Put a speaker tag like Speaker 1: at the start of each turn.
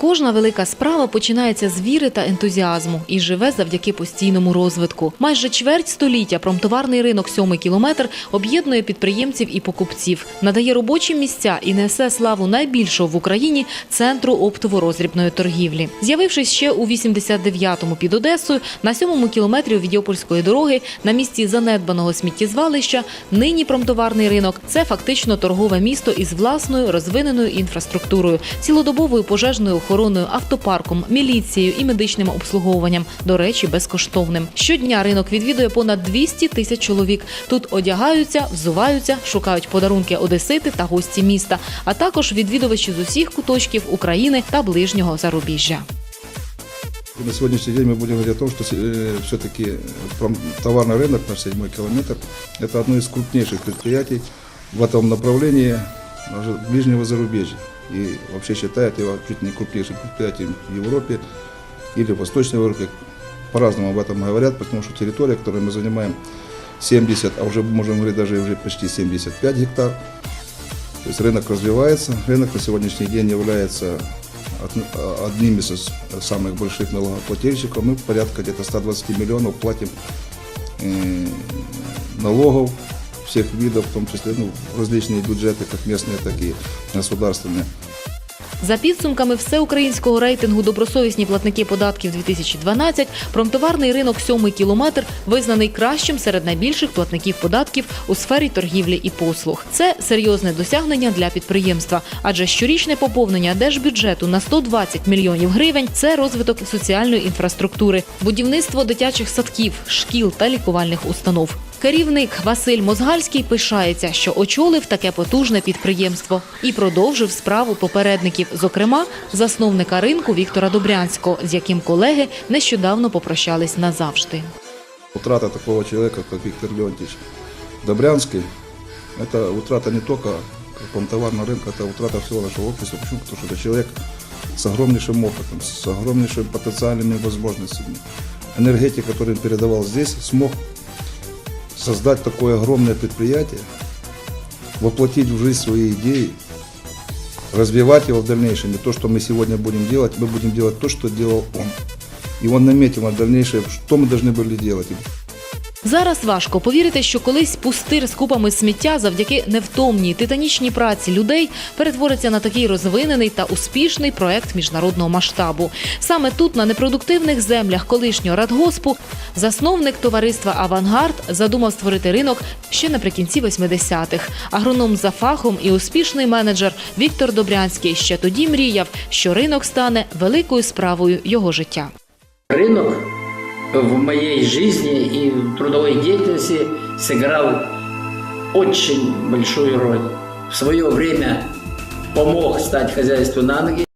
Speaker 1: Кожна велика справа починається з віри та ентузіазму і живе завдяки постійному розвитку. Майже чверть століття промтоварний ринок сьомий кілометр об'єднує підприємців і покупців, надає робочі місця і несе славу найбільшого в Україні центру оптово-роздрібної торгівлі. З'явившись ще у 89-му під Одесою, на сьомому кілометрі від Йопольської дороги, на місці занедбаного сміттєзвалища, нині промтоварний ринок це фактично торгове місто із власною розвиненою інфраструктурою, цілодобовою пожежною охороною, автопарком, міліцією і медичним обслуговуванням. До речі, безкоштовним. Щодня ринок відвідує понад 200 тисяч чоловік. Тут одягаються, взуваються, шукають подарунки одесити та гості міста, а також відвідувачі з усіх куточків України та ближнього зарубіжжя.
Speaker 2: На сегодняшний день мы будем говорить о том, что все-таки товарный рынок, наш седьмой километр, это одно из крупнейших предприятий в этом направлении даже ближнего зарубежья. И вообще считают его чуть не крупнейшим предприятием в Европе или в Восточной Европе. По-разному об этом говорят, потому что территория, которую мы занимаем, 70, а уже можем говорить даже уже почти 75 гектар. То есть рынок развивается. Рынок на сегодняшний день является од- одним из самых больших налогоплательщиков. Мы порядка где-то 120 миллионов платим э, налогов всех видов, в том числе ну, в различные бюджеты, как местные, так и государственные.
Speaker 1: За підсумками всеукраїнського рейтингу добросовісні платники податків 2012, промтоварний ринок сьомий кілометр визнаний кращим серед найбільших платників податків у сфері торгівлі і послуг. Це серйозне досягнення для підприємства, адже щорічне поповнення держбюджету на 120 мільйонів гривень це розвиток соціальної інфраструктури, будівництво дитячих садків, шкіл та лікувальних установ. Керівник Василь Мозгальський пишається, що очолив таке потужне підприємство і продовжив справу попередників, зокрема засновника ринку Віктора Добрянського, з яким колеги нещодавно попрощались назавжди.
Speaker 2: Утрата такого человека, как Виктор Леонтьевич Добрянский, это утрата не только промтоварного рынка, это утрата всего нашего общества. Почему? Потому что это человек с огромнейшим опытом, с огромнейшими потенциальными возможностями. Энергетик, который он передавал здесь, смог создать такое огромное предприятие, воплотить в жизнь свои идеи, развивать его в дальнейшем. И то, что мы сегодня будем делать, мы будем делать то, что делал он. И он наметил на дальнейшее, что мы должны были делать.
Speaker 1: Зараз важко повірити, що колись пустир з купами сміття завдяки невтомній титанічній праці людей перетвориться на такий розвинений та успішний проект міжнародного масштабу. Саме тут, на непродуктивних землях колишнього радгоспу, засновник товариства Авангард задумав створити ринок ще наприкінці 80-х. Агроном за фахом і успішний менеджер Віктор Добрянський ще тоді мріяв, що ринок стане великою справою його життя.
Speaker 3: Рынок в моей жизни и в трудовой деятельности сыграл очень большую роль. В свое время помог стать хозяйству на ноги.